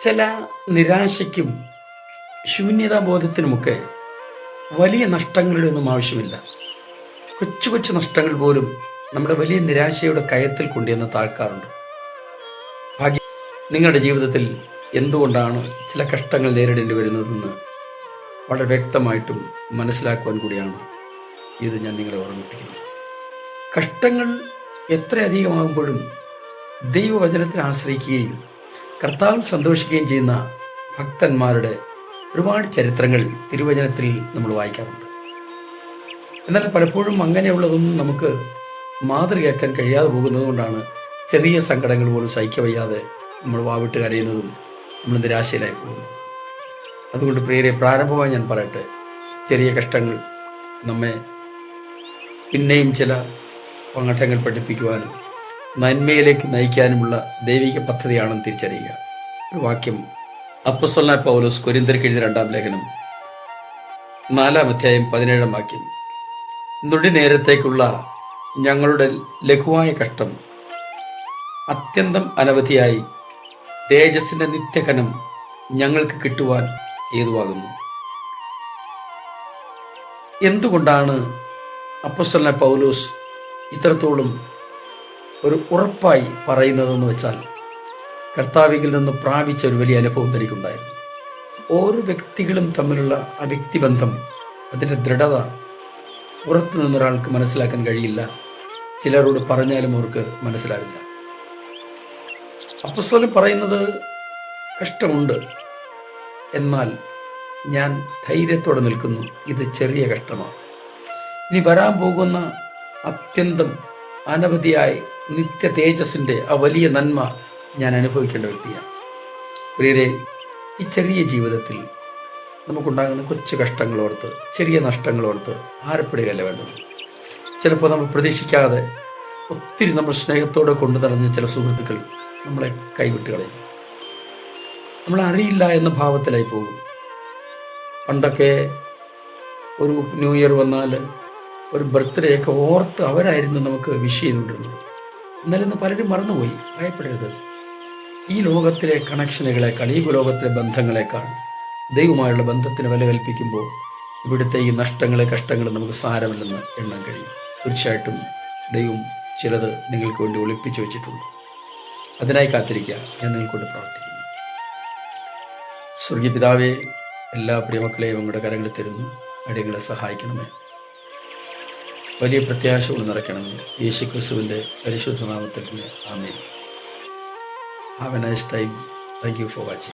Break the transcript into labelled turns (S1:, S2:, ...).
S1: ചില നിരാശയ്ക്കും ശൂന്യതാബോധത്തിനുമൊക്കെ വലിയ നഷ്ടങ്ങളുടെ ഒന്നും ആവശ്യമില്ല. കൊച്ചു കൊച്ചു നഷ്ടങ്ങൾ പോലും നമ്മുടെ വലിയ നിരാശയുടെ കയത്തിൽ കൊണ്ടുവന്ന് താഴ്ക്കാറുണ്ട്. ഭാഗ്യം നിങ്ങളുടെ ജീവിതത്തിൽ എന്തുകൊണ്ടാണ് ചില കഷ്ടങ്ങൾ നേരിടേണ്ടി വരുന്നതെന്ന് വളരെ വ്യക്തമായിട്ടും മനസ്സിലാക്കുവാൻ കൂടിയാണ് ഇത് ഞാൻ നിങ്ങളെ ഓർമ്മിപ്പിക്കുന്നത്. കഷ്ടങ്ങൾ എത്രയധികമാകുമ്പോഴും ദൈവവചനത്തിൽ ആശ്രയിക്കുകയും കർത്താവിൽ സന്തോഷിക്കുകയും ചെയ്യുന്ന ഭക്തന്മാരുടെ ഒരുപാട് ചരിത്രങ്ങൾ തിരുവചനത്തിൽ നമ്മൾ വായിക്കാറുണ്ട്. എന്നാൽ പലപ്പോഴും അങ്ങനെയുള്ളതൊന്നും നമുക്ക് മാതൃകയാക്കാൻ കഴിയാതെ പോകുന്നത് കൊണ്ടാണ് ചെറിയ സങ്കടങ്ങൾ പോലും സഹിക്കവയ്യാതെ നമ്മൾ വാവിട്ട് കരയുന്നതും നമ്മൾ നിരാശയിലായി പോകുന്നു അതുകൊണ്ട് പ്രിയരെ പ്രാരംഭമായി ഞാൻ പറയട്ടെ ചെറിയ കഷ്ടങ്ങൾ നമ്മെ പിന്നെയും ചില പങ്ങട്ടങ്ങൾ പഠിപ്പിക്കുവാനും നന്മയിലേക്ക് നയിക്കാനുമുള്ള ദൈവിക പദ്ധതിയാണെന്ന് തിരിച്ചറിയുക. ഒരു വാക്യം അപ്പസ്വല പൗലോസ് കൊരിന്തർക്ക് എഴുതിയ രണ്ടാം ലേഖനം നാലാം അധ്യായം പതിനേഴാം വാക്യം. നുടി നേരത്തേക്കുള്ള ഞങ്ങളുടെ ലഘുവായ കഷ്ടം അത്യന്തം അനവധിയായി തേജസ്സിന്റെ നിത്യകനം ഞങ്ങൾക്ക് കിട്ടുവാൻ ഏതുവാകുന്നു? എന്തുകൊണ്ടാണ് അപ്പസ്വലന പൗലോസ് ഇത്രത്തോളം ഒരു ഉറപ്പായി പറയുന്നതെന്ന് വെച്ചാൽ കർത്താവിൽ നിന്ന് പ്രാപിച്ച ഒരു വലിയ അനുഭവം തനിക്കുണ്ടായിരുന്നു. ഓരോ വ്യക്തികളും തമ്മിലുള്ള ആ വ്യക്തിബന്ധം അതിന്റെ ദൃഢത പുറത്തു നിന്നൊരാൾക്ക് മനസ്സിലാക്കാൻ കഴിയില്ല. ചിലരോട് പറഞ്ഞാലും അവർക്ക് മനസ്സിലാവില്ല. അപ്പസ്വലം പറയുന്നത് കഷ്ടമുണ്ട്. എന്നാൽ ഞാൻ ധൈര്യത്തോടെ നിൽക്കുന്നു. ഇത് ചെറിയ കഷ്ടമാണ്. ഇനി വരാൻ പോകുന്ന അത്യന്തം അനവധിയായി നിത്യ തേജസ്സിന്റെ ആ വലിയ നന്മ ഞാൻ അനുഭവിക്കേണ്ട വ്യക്തിയാണ്. പ്രിയരെ ഈ ചെറിയ ജീവിതത്തിൽ നമുക്കുണ്ടാകുന്ന കൊച്ചു കഷ്ടങ്ങളോർത്ത് ചെറിയ നഷ്ടങ്ങളോർത്ത് ഭാരപ്പെടുകയല്ല വേണ്ടത്. ചിലപ്പോൾ നമ്മൾ പ്രതീക്ഷിക്കാതെ ഒത്തിരി നമ്മൾ സ്നേഹത്തോടെ കൊണ്ടു നടന്ന ചില സുഹൃത്തുക്കൾ നമ്മളെ കൈവിട്ട് കളയും. നമ്മൾ അറിയില്ല എന്ന ഭാവത്തിലായി പോകും. പണ്ടൊക്കെ ഒരു ന്യൂ ഇയർ വന്നാൽ ഒരു ബർത്ത്ഡേ ഒക്കെ ഓർത്ത് അവരായിരുന്നു നമുക്ക് വിഷ് ചെയ്തുകൊണ്ടിരുന്നത്. എന്നാൽ ഇന്ന് പലരും മറന്നുപോയി. ഭയപ്പെടരുത്. ഈ ലോകത്തിലെ കണക്ഷനുകളെക്കാൾ ഈ ലോകത്തിലെ ബന്ധങ്ങളെക്കാൾ ദൈവമായുള്ള ബന്ധത്തിന് വില കൽപ്പിക്കുമ്പോൾ ഇവിടുത്തെ ഈ നഷ്ടങ്ങളെ കഷ്ടങ്ങളെ നമുക്ക് സാരമില്ലെന്ന് എണ്ണാൻ കഴിയും. തീർച്ചയായിട്ടും ദൈവം ചിലത് നിങ്ങൾക്ക് വേണ്ടി ഒളിപ്പിച്ചു വെച്ചിട്ടുണ്ട്. അതിനായി കാത്തിരിക്കുക. ഞാൻ നിങ്ങൾക്കൊണ്ട് പ്രാർത്ഥിക്കുന്നു. സ്വർഗീയ പിതാവേ എല്ലാ പ്രിയമക്കളെയും അങ്ങയുടെ കരങ്ങളിൽ തരുന്നു. അടിയങ്ങളെ സഹായിക്കണമേ. വലിയ പ്രത്യാശകൾ നിറയ്ക്കണമേ. യേശു ക്രിസ്തുവിന്റെ പരിശുദ്ധ നാമത്തിൽ ആമേ have a nice time thank you for watching